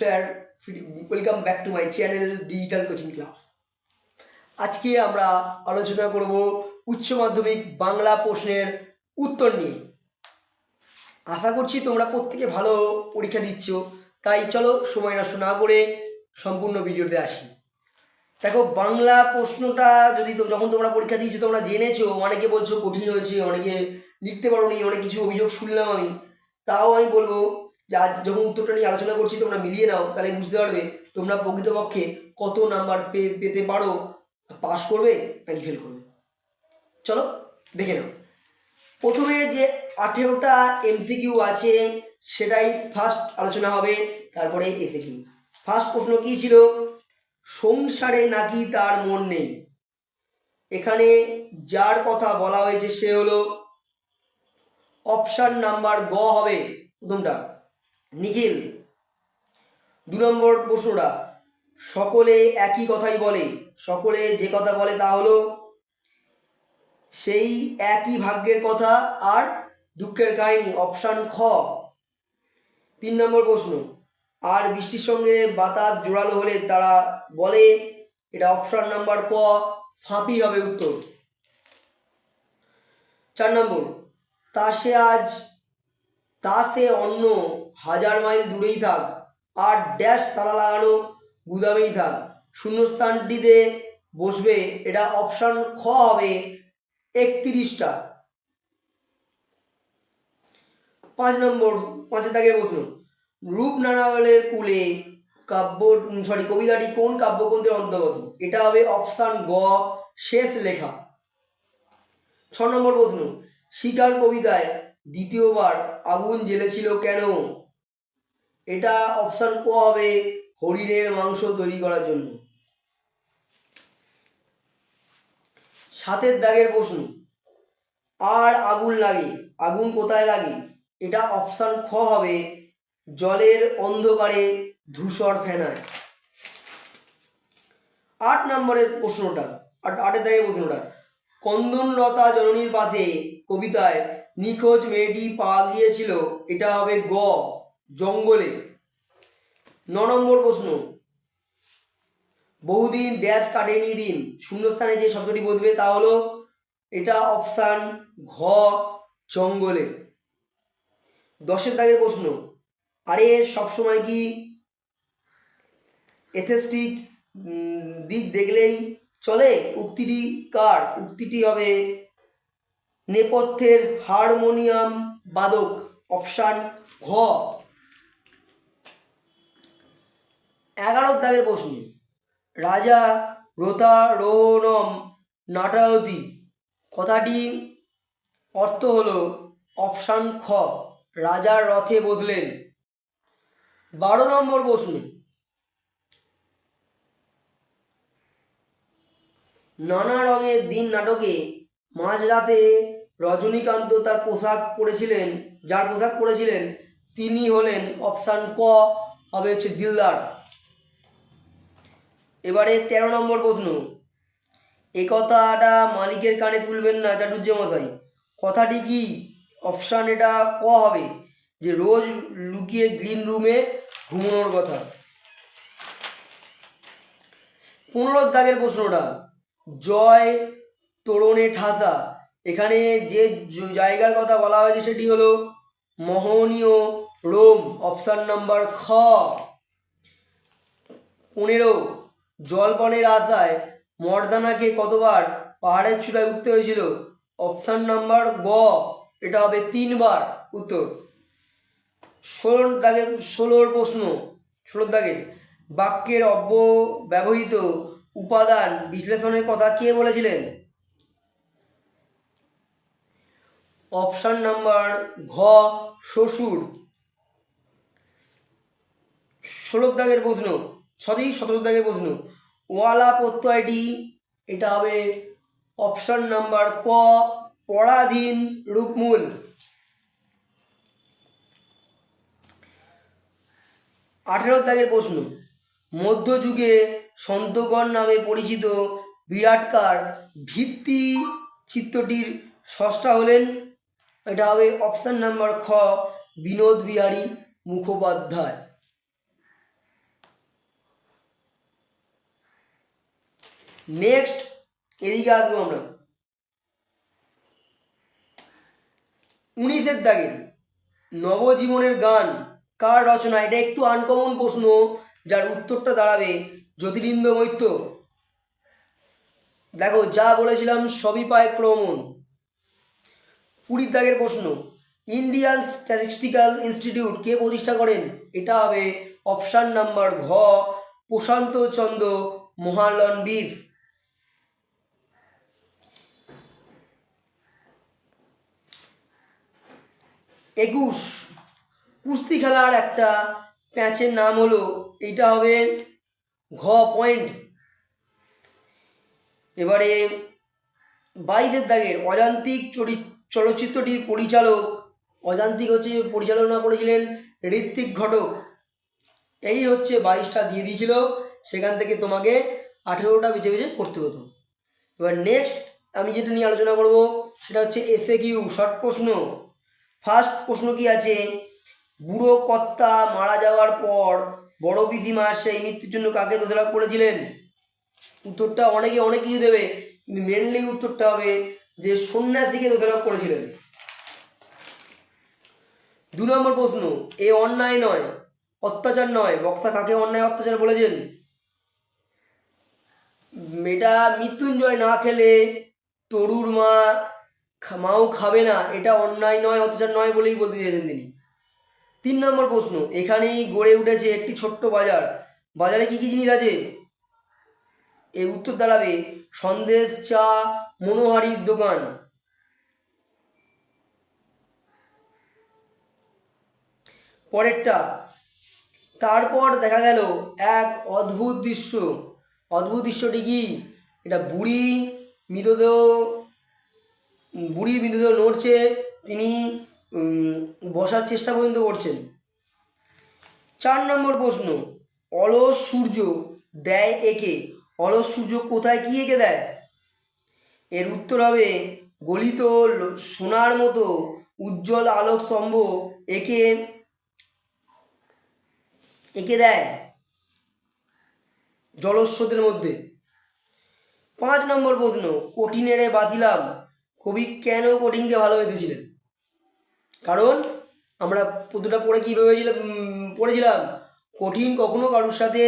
Sir welcome back to my channel digital coaching class আজকে আমরা আলোচনা করব উচ্চ মাধ্যমিক বাংলা প্রশ্নের উত্তর নিয়ে। আশা করছি তোমরা প্রত্যেকে ভালো পরীক্ষা দিচ্ছ, তাই চলো সময় নষ্ট না করে সম্পূর্ণ ভিডিওতে আসি। দেখো, বাংলা প্রশ্নটা যদি যখন তোমরা পরীক্ষা দিয়েছ, তোমরা জেনেছো, অনেকে বলছো কঠিন হয়েছে, অনেকে লিখতে পারোনি, অনেক কিছু অভিযোগ শুনলাম আমি, তাও আমি বলব যে যখন উত্তরটা নিয়ে আলোচনা করছি, তোমরা মিলিয়ে নাও, তাহলে বুঝতে পারবে তোমরা প্রকৃতপক্ষে কত নাম্বার পে- পেতে পারো? পাস করবে নাকি ফেল করবে? চলো, দেখে নাও। প্রথমে যে আঠেরোটা এমসিকিউ আছে, সেটাই ফার্স্ট আলোচনা হবে, তারপরে এসিকিউ ফার্স্ট প্রশ্ন কী ছিল? সংসারে নাকি তার মন নেই? এখানে যার কথা বলা হয়েছে সে হলো অপশান নাম্বার গ হবে, প্রথমটা। নিখিল, দু নম্বর প্রশ্নটা, সকলে একই কথাই বলে, সকলে যে কথা বলে তা হলো, সেই একই ভাগ্যের কথা আর দুঃখের কাহিনী অপশান খ। তিন নম্বর প্রশ্ন, আর বৃষ্টির সঙ্গে বাতাস জোরালো হলে তারা বলে, এটা অপশান নাম্বার ক, ফাঁপি হবে উত্তর। চার নম্বর, তা সে আজ তা সে অন্য হাজার মাইল দূরেই থাক, আর ড্যাশ তালা লাগানো গুদামেই থাক। শূন্যস্থানটিতে বসবে, এটা অপশান খ হবে একত্রিশটা। পাঁচ নম্বর, পাঁচের দাগের প্রশ্ন। রূপ নানাবলের কুলে কাব্য সরি কবিতাটি কোন কাব্যগ্রন্থের অন্তর্গত? এটা হবে অপশান গ, শেষ লেখা। ছ নম্বর প্রশ্ন। শিকার কবিতায় দ্বিতীয়বার আগুন জ্বেলেছিল কেন? এটা অপশান ক হবে হরিণের মাংস তৈরি করার জন্য। সাতের দাগের প্রশ্ন, আর আগুন লাগে, আগুন কোথায় লাগে? এটা অপশান খ হবে জলের অন্ধকারে ধূসর ফেনায়। আট নম্বরের প্রশ্নটা, আট, আটের দাগের প্রশ্নটা, কন্দনলতা জননীর পাশে কবিতায় নিখোঁজ মেয়েটি পাওয়া গিয়েছিল এটা হবে গ, জঙ্গলে। ন নম্বর প্রশ্ন। বহুদিন ড্যাশ কাটেনি দিন। শূন্যস্থানে যে শব্দটি বসবে তা হলো, এটা অপশান ঘ, জঙ্গলে। দশের দাগের প্রশ্ন। আরে সবসময় কি এথেস্টিক দিক দেখলেই চলে? উক্তিটি কার? উক্তিটি হবে নেপথ্যের হারমোনিয়াম বাদক অপশান ঘ। এগারো দাগের প্রশ্ন। রাজা রোতারোহণম নাটায়তি। কথাটি অর্থ হলো অপশান খ। রাজার রথে বদলেন। বারো নম্বর প্রশ্ন। নানা রঙের দিন নাটকে মাঝরাতে রজনীকান্ত তার পোশাক পরেছিলেন, যার পোশাক পরেছিলেন, তিনি হলেন অপশান ক, হবে হচ্ছে দিলদার। এবারে তেরো নম্বর প্রশ্ন। এ কথাটা মালিকের কানে তুলবেন না চাটুর্য মশাই। কথাটি কি? অপশান এটা ক হবে? যে রোজ লুকিয়ে গ্রিন রুমে ঘুমানোর কথা। পনেরো দাগের প্রশ্নটা। জয় তোরণে ঠাসা। এখানে যে জায়গার কথা বলা হয়েছে সেটি হলো মোহনীয় রোম, অপশান নাম্বার খ। পনেরো, জলপানের আশায় মর্দানাকে কতবার পাহাড়ের চূড়ায় উঠতে হয়েছিল? অপশান নাম্বার গ, এটা হবে তিনবার উত্তর। ষোলোর দাগের, ষোলোর প্রশ্ন, ষোলোর দাগের। বাক্যের অব্যবহৃত উপাদান বিশ্লেষণের কথা কে বলেছিলেন? অপশান নাম্বার ঘ, শ্বশুর। ষোলো দাগের প্রশ্ন। সরি সতেরো দাগের প্রশ্ন। ওয়ালা প্রত্যয়টি এটা হবে অপশান নাম্বার ক, পরাধীন রূপমূল। আঠেরো দাগের প্রশ্ন। মধ্যযুগে সন্তগণ নামে পরিচিত বিরাটকার ভিত্তি চিত্রটির স্রষ্টা হলেন এটা হবে অপশান নাম্বার খ, বিনোদ বিহারী মুখোপাধ্যায়। নেক্সট এদিকে আসব আমরা। উনিশের দাগের নবজীবনের গান কার রচনা? এটা একটু আনকমন প্রশ্ন, যার উত্তরটা দাঁড়াবে জ্যোতিরিন্দ্র মৈত্র। দেখো, যা বলেছিলাম সবই পায় ক্রমণ। কুড়ির দাগের প্রশ্ন। ইন্ডিয়ান স্ট্যাটিস্টিক্যাল ইনস্টিটিউট কে প্রতিষ্ঠা করেন? এটা হবে অপশান নাম্বার ঘ, প্রশান্ত চন্দ্র মহালন মহালনবিস একুশ কুস্তি খেলার একটা প্যাচের নাম হলো, এটা হবে ঘ পয়েন্ট। এবারে বাইশের দাগের অযান্ত্রিক চরি চলচ্চিত্রটির পরিচালক অযান্ত্রিক হচ্ছে পরিচালনা করেছিলেন, ঋত্বিক ঘটক। এই হচ্ছে বাইশটা দিয়ে দিয়েছিল, সেখান থেকে তোমাকে আঠেরোটা বেছে বেছে করতে হতো। এবার নেক্সট আমি যেটা নিয়ে আলোচনা করব, সেটা হচ্ছে এসএ কিউ শর্ট প্রশ্ন। ফার্স্ট প্রশ্ন কি আছে? বুড়ো কর্তা মারা যাওয়ার পর বড় পিসিমা সেই মৃত্যুর জন্য কাকে দোষারোপ করেছিলেন? উত্তরটা অনেকে অনেক কিছু দেবে মেনলি উত্তরটা হবে যে সন্ন্যাসীকে দোষারোপ করেছিলেন। দু নম্বর প্রশ্ন, এ অন্যায় নয়, অত্যাচার নয়। বক্তা কাকে অন্যায়, অত্যাচার বলেছেন? এটা মৃত্যুঞ্জয় না খেলে তরুর মা মাও খাবে না। এটা অন্যায় নয়, অত্যাচার নয় বলেই বলতে চেয়েছেন তিনি। তিন নম্বর প্রশ্ন, এখানেই গড়ে উঠেছে একটি ছোট্ট বাজার। বাজারে কি কি জিনিস আছে? এর উত্তর দাঁড়াবে, সন্দেশ চা মনোহারির দোকান। পরেরটা, তারপর দেখা গেল এক অদ্ভুত দৃশ্য। অদ্ভুত দৃশ্যটি কি? এটা বুড়ি মৃতদেহ বুড়ির মৃতদেহ নড়ছে, তিনি বসার চেষ্টা পর্যন্ত করছেন। চার নম্বর প্রশ্ন, অলস সূর্য দেয় একে? অলস সূর্য কোথায়, কি এঁকে দেয়? এর উত্তর হবে, গলিত সোনার মতো উজ্জ্বল আলোক স্তম্ভ একে, এঁকে দেয় জলস্রোতের মধ্যে। পাঁচ নম্বর প্রশ্ন, কঠিনেরে বাঁধিলাম, কবি কেন কঠিনকে ভালোবেসেছিলেন? কারণ আমরা পুতুটা পড়ে কী ভেবেছিলাম পড়েছিলাম, কঠিন কখনো কারোর সাথে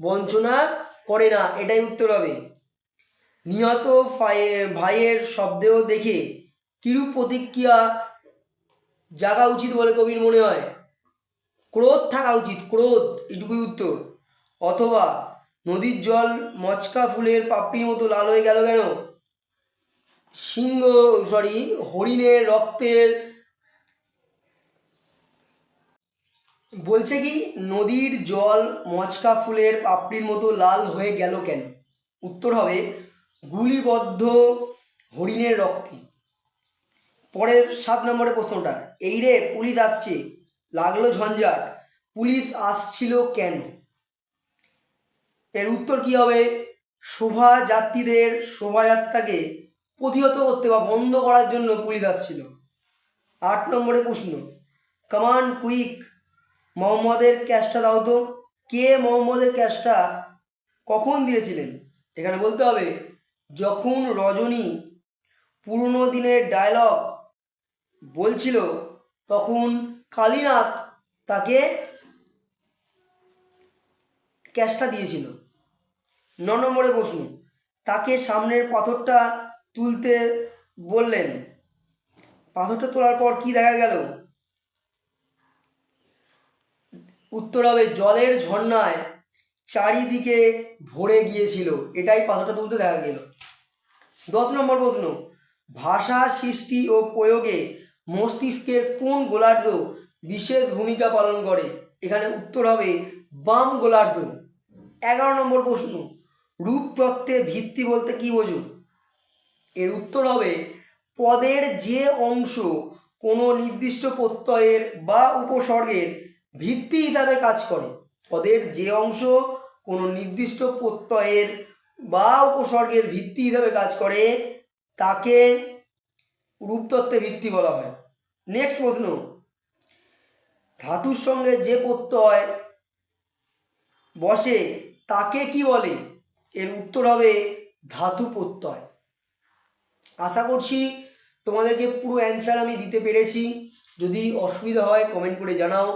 বঞ্চনা করে না, এটাই উত্তর হবে। নিহত ভাইয়ের শব্দেও দেখে কিরূপ প্রতিক্রিয়া জাগা উচিত বলে কবির মনে হয়? ক্রোধ থাকা উচিত, ক্রোধ, এটুকুই উত্তর। অথবা নদীর জল মচকা ফুলের পাপড়ির মতো লাল হয়ে গেল কেন? সিংহ সরি হরিণের রক্তের বলছে কি, নদীর জল মচকা ফুলের পাপড়ির মতো লাল হয়ে গেল কেন? উত্তর হবে গুলিবদ্ধ হরিণের রক্তে। পরের সাত নম্বরের প্রশ্নটা, এই রে পুলিশ আসছে, লাগল ঝঞ্ঝাট, পুলিশ আসছিল কেন? এর উত্তর কি হবে? শোভাযাত্রীদের শোভাযাত্রাকে প্রতিহত করতে বা বন্ধ করার জন্য পুলিশ আসছিল। আট নম্বরে প্রশ্ন কমান কুইক মোহাম্মদের ক্যাশটা দাও তো। কে মোহাম্মদের ক্যাশটা কখন দিয়েছিলেন? এখানে বলতে হবে যখন রজনী পুরনো দিনের ডায়লগ বলছিল, তখন কালীনাথ তাকে ক্যাশটা দিয়েছিল। ন নম্বরে প্রশ্ন তাকে সামনের পাথরটা তুলতে বললেন। পাথরটা তোলার পর কি দেখা গেল? উত্তর হবে জলের ঝর্ণায় চারিদিকে ভরে গিয়েছিল। এটাই পাথরটা তুলতে দেখা গেল। দশ নম্বর প্রশ্ন, ভাষা সৃষ্টি ও প্রয়োগে মস্তিষ্কের কোন গোলার্ধ বিশেষ ভূমিকা পালন করে? এখানে উত্তর হবে বাম গোলার্ধ। এগারো নম্বর প্রশ্ন রূপতত্ত্বে ভিত্তি বলতে কি বোঝো? এর উত্তর হবে পদের যে অংশ কোনো নির্দিষ্ট প্রত্যয়ের বা উপসর্গের ভিত্তি হিসাবে কাজ করে। পদের যে অংশ কোনো নির্দিষ্ট প্রত্যয়ের বা উপসর্গের ভিত্তি হিসাবে কাজ করে, তাকে রূপতত্ত্বে ভিত্তি বলা হয়। নেক্সট প্রশ্ন। ধাতুর সঙ্গে যে প্রত্যয় বসে, তাকে কি বলে? এর উত্তর হবে ধাতু প্রত্যয়। আশা করছি তোমাদেরকে পুরো অ্যান্সার আমি দিতে পেরেছি। যদি অসুবিধা হয় কমেন্ট করে জানাও।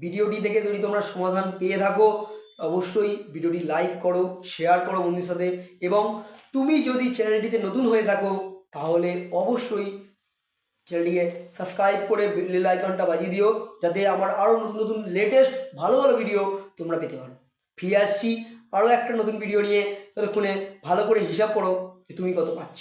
ভিডিওটি দেখে যদি তোমরা সমাধান পেয়ে থাকো অবশ্যই ভিডিওটি লাইক করো শেয়ার করো বন্ধুদের সাথে এবং তুমি যদি চ্যানেলটিতে নতুন হয়ে থাকো, তাহলে অবশ্যই চ্যানেলটিকে সাবস্ক্রাইব করে বেল আইকনটা বাজিয়ে দিও, যাতে আমার আরও নতুন নতুন লেটেস্ট ভালো ভালো ভিডিও তোমরা পেতে পারো। ফিরে আসছি আরও একটা নতুন ভিডিও নিয়ে, ততক্ষণে ভালো করে হিসাব করো যে তুমি কত পাচ্ছ।